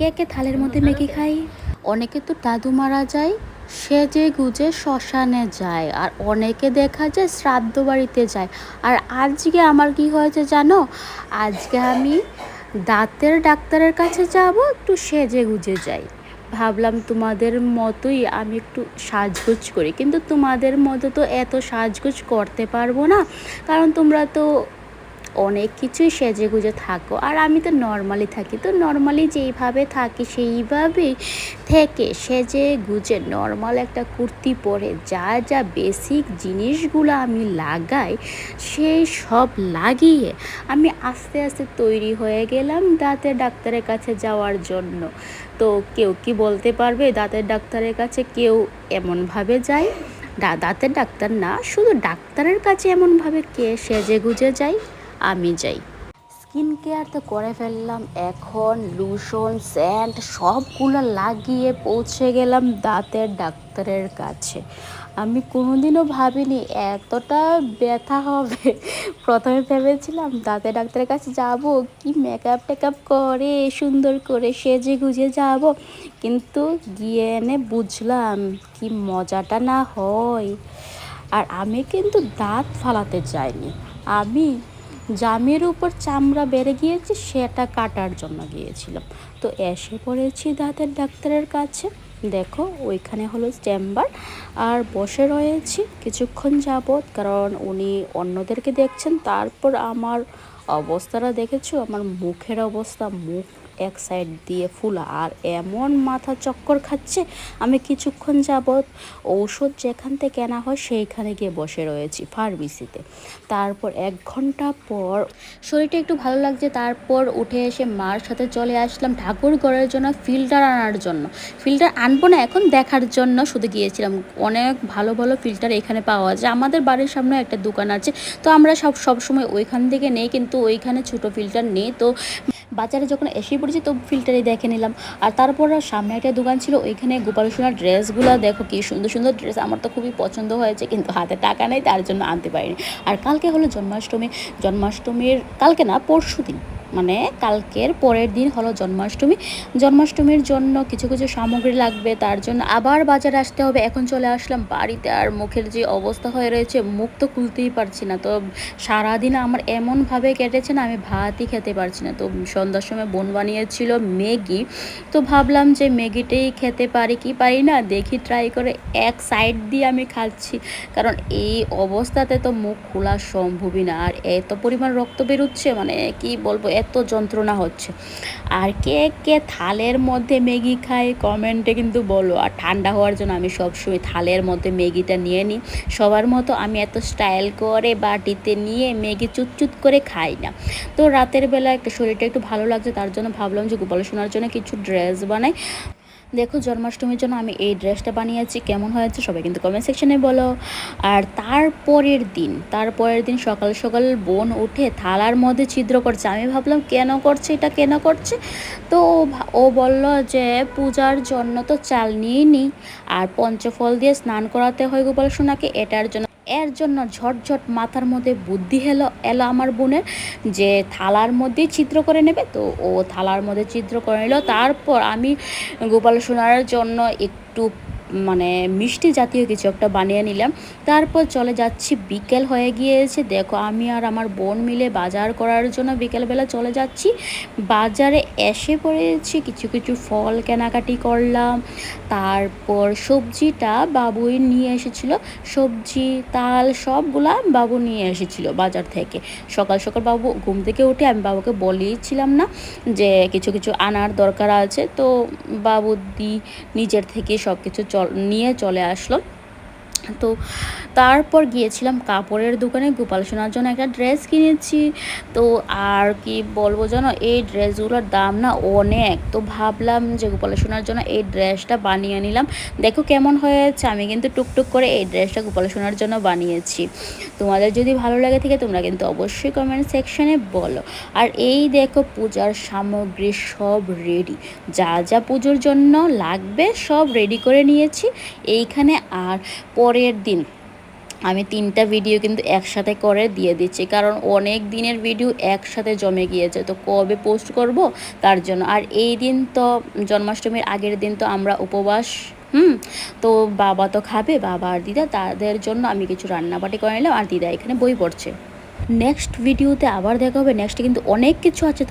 কে কে থালের মধ্যে মেখে খাই অনেকে তো দাদু মারা যায়, সেজে গুজে শ্মশানে যায়, আর অনেকে দেখা যায় শ্রাদ্ধ বাড়িতে যায়। আর আজকে আমার কি হয়েছে জানো? আজকে আমি দাঁতের ডাক্তারের কাছে যাব, একটু সেজে গুজে যাই। ভাবলাম তোমাদের মতোই আমি একটু সাজগোজ করি, কিন্তু তোমাদের মতো তো এত সাজগোজ করতে পারব না। কারণ তোমরা তো অনেক কিছুই সেজে গুজে থাকো। আর আমি তো নর্মালি থাকি, তো নর্মালি যেইভাবে থাকি সেইভাবেই থেকে সেজে গুজে নর্মাল একটা কুর্তি পরে যা যা বেসিক জিনিসগুলো আমি লাগাই, সেই সব লাগিয়ে আমি আস্তে আস্তে তৈরি হয়ে গেলাম দাঁতের ডাক্তারের কাছে যাওয়ার জন্য। তো কেউ কি বলতে পারবে দাঁতের ডাক্তারের কাছে কেউ এমনভাবে যায়? দাঁতের ডাক্তার না, শুধু ডাক্তারের কাছে এমনভাবে কে সেজে গুজে যায়? আমি যাই। স্কিন কেয়ার তো করে ফেললাম, এখন লুশন স্যান্ড সবগুলো লাগিয়ে পৌঁছে গেলাম দাঁতের ডাক্তারের কাছে। আমি কোনোদিনও ভাবিনি এতটা ব্যথা হবে। প্রথমে ভেবেছিলাম দাঁতের ডাক্তারের কাছে যাব, কি মেকআপ টেকআপ করে, সুন্দর করে সেজে গুজে যাব। কিন্তু গিয়ে এনে বুঝলাম কি মজাটা না হয়। আর আমি কিন্তু দাঁত ফালাতে চাইনি। আমি জামের উপর চামড়া বেড়ে গিয়েছে, সেটা কাটার জন্য গিয়েছিলাম। তো এসে পড়েছি দাঁতের ডাক্তারের কাছে। দেখো, ওইখানে হলো চেম্বার। আর বসে রয়েছি কিছুক্ষণ যাবৎ, কারণ উনি অন্যদেরকে দেখছেন। তারপর আমার অবস্থাটা দেখেছ? আমার মুখের অবস্থা, মুখ এক সাইড দিয়ে ফুলা, আর এমন মাথা চক্কর খাচ্ছে, আমি কিছুক্ষণ যাবৎ ঔষধ যেখান থেকে কেনা হয় সেইখানে গিয়ে বসে রয়েছি ফার্মেসিতে তারপর এক ঘণ্টা পর শরীরটা একটু ভালো লাগছে, তারপর উঠে এসে মার সাথে চলে আসলাম ঠাকুর ঘরের জন্য ফিল্টার আনার জন্য। ফিল্টার আনব না, এখন দেখার জন্য শুধু গিয়েছিলাম। অনেক ভালো ভালো ফিল্টার এখানে পাওয়া যায়। আমাদের বাড়ির সামনে একটা দোকান আছে, তো আমরা সব, সবসময় ওইখান থেকে নেই, কিন্তু ওইখানে ছোটো ফিল্টার নেই, তো বাজারে যখন এসে পড়েছি, তো ফিল্টারে দেখে নিলাম। আর তারপর সামনে একটা দোকান ছিল, ওইখানে গোপাল সোনার ড্রেসগুলো দেখো কি সুন্দর সুন্দর ড্রেস আমার তো খুবই পছন্দ হয়েছে, কিন্তু হাতে টাকা নেই, তার জন্য আনতে পারিনি। আর কালকে হলো জন্মাষ্টমী। জন্মাষ্টমীর, কালকে না পরশু দিন মানে কালকের পরের দিন হলো জন্মাষ্টমী। জন্মাষ্টমীর জন্য কিছু কিছু সামগ্রী লাগবে, তার জন্য আবার বাজারে আসতে হবে। এখন চলে আসলাম বাড়িতে আর মুখের যে অবস্থা হয়ে রয়েছে, মুখ তো খুলতেই পারছি না। তো সারাদিন আমার এমনভাবে কেটেছে না, আমি ভাতই খেতে পারছি না। তো সন্ধ্যার সময় বোন বানিয়েছিল ম্যাগি। তো ভাবলাম যে ম্যাগিটাই খেতে পারি কি পারি না, দেখি ট্রাই করে এক সাইড দিয়ে আমি খাচ্ছি। কারণ এই অবস্থাতে তো মুখ খোলা সম্ভবই না। আর এত পরিমাণ রক্ত বেরোচ্ছে মানে কি বলব এত যন্ত্রণা হচ্ছে। আর কে কে থালের মধ্যে ম্যাগি খায় কমেন্টে কিন্তু বলো। আর ঠান্ডা হওয়ার জন্য আমি সবসময় থালের মধ্যে ম্যাগিটা নিয়ে নিই। সবার মতো আমি এত স্টাইল করে বাটিতে নিয়ে ম্যাগি চুটচুট করে খাই না। তো রাতের বেলা একটা শরীরটা একটু ভালো লাগছে, তার জন্য ভাবলাম যে গোপাল সোনার জন্য কিছু ড্রেস বানাই। দেখো, জন্মাষ্টমীর জন্য আমি এই ড্রেসটা বানিয়েছি। কেমন হয়েছে সবাই কিন্তু কমেন্ট সেকশনে বলো। আর তারপরের দিন তারপরের দিন সকাল সকাল বোন উঠে থালার মধ্যে ছিদ্র করছে। আমি ভাবলাম, কেন করছে এটা, কেন করছে? তো ও বলল যে, পূজার জন্য তো চাল নিয়ে নিই আর পঞ্চফল দিয়ে স্নান করাতে হয় গোপাল সোনাকে। এটার জন্য এর জন্য ঝটঝট মাথার মধ্যে বুদ্ধি হেলো, এলো আমার বোনের যে থালার মধ্যেই চিত্র করে নেবে। তো ও থালার মধ্যে চিত্র করে নিল। তারপর আমি গোপাল সোনার জন্য একটু মানে মিষ্টি জাতীয় কিছু একটা বানিয়ে নিলাম। তারপর চলে যাচ্ছি, বিকেল হয়ে গিয়েছে। দেখো, আমি আর আমার বোন মিলে বাজার করার জন্য বিকেলবেলা চলে যাচ্ছি। বাজারে এসে পড়েছি, কিছু কিছু ফল কেনাকাটি করলাম। তারপর সবজিটা বাবুই নিয়ে এসেছিল। সবজি, তাল সবগুলা বাবু নিয়ে এসেছিল বাজার থেকে। সকাল সকাল বাবু ঘুম থেকে উঠে আমি বাবুকে বলেইছিলাম না যে কিছু কিছু আনার দরকার আছে। তো বাবু দি নিজের থেকে সব কিছু নিয়ে চলে আসলো। তো তারপর গিয়েছিলাম কাপড়ের দোকানে, গোপাল সোনার জন্য একটা ড্রেস কিনেছি। তো আর কি বলব জানো এই ড্রেসগুলোর দাম না অনেক। তো ভাবলাম যে গোপাল সোনার জন্য এই ড্রেসটা বানিয়ে নিলাম। দেখো কেমন হয়েছে, আমি কিন্তু টুকটুক করে এই ড্রেসটা গোপাল সোনার জন্য বানিয়েছি। তোমাদের যদি ভালো লাগে থেকে, তোমরা কিন্তু অবশ্যই কমেন্ট সেকশনে বলো। আর এই দেখো পূজার সামগ্রী সব রেডি যা যা পুজোর জন্য লাগবে সব রেডি করে নিয়েছি। এইখানে আর পরের দিন আমি তিনটা ভিডিও কিন্তু একসাথে করে দিয়ে দিচ্ছি। কারণ অনেক দিনের ভিডিও একসাথে জমে গিয়েছে। তো কবে পোস্ট করব? তার জন্য। আর এই দিন তো জন্মাষ্টমীর আগের দিন তো আমরা উপবাস, হুম? তো বাবা তো খাবে, বাবা আর দিদা, তাদের জন্য আমি কিছু রান্নাবাটি করে নিলাম। আর দিদা এখানে বই পড়ছে। নেক্সট ভিডিওতে আবার দেখা হবে। নেক্সট কিন্তু অনেক কিছু আছে।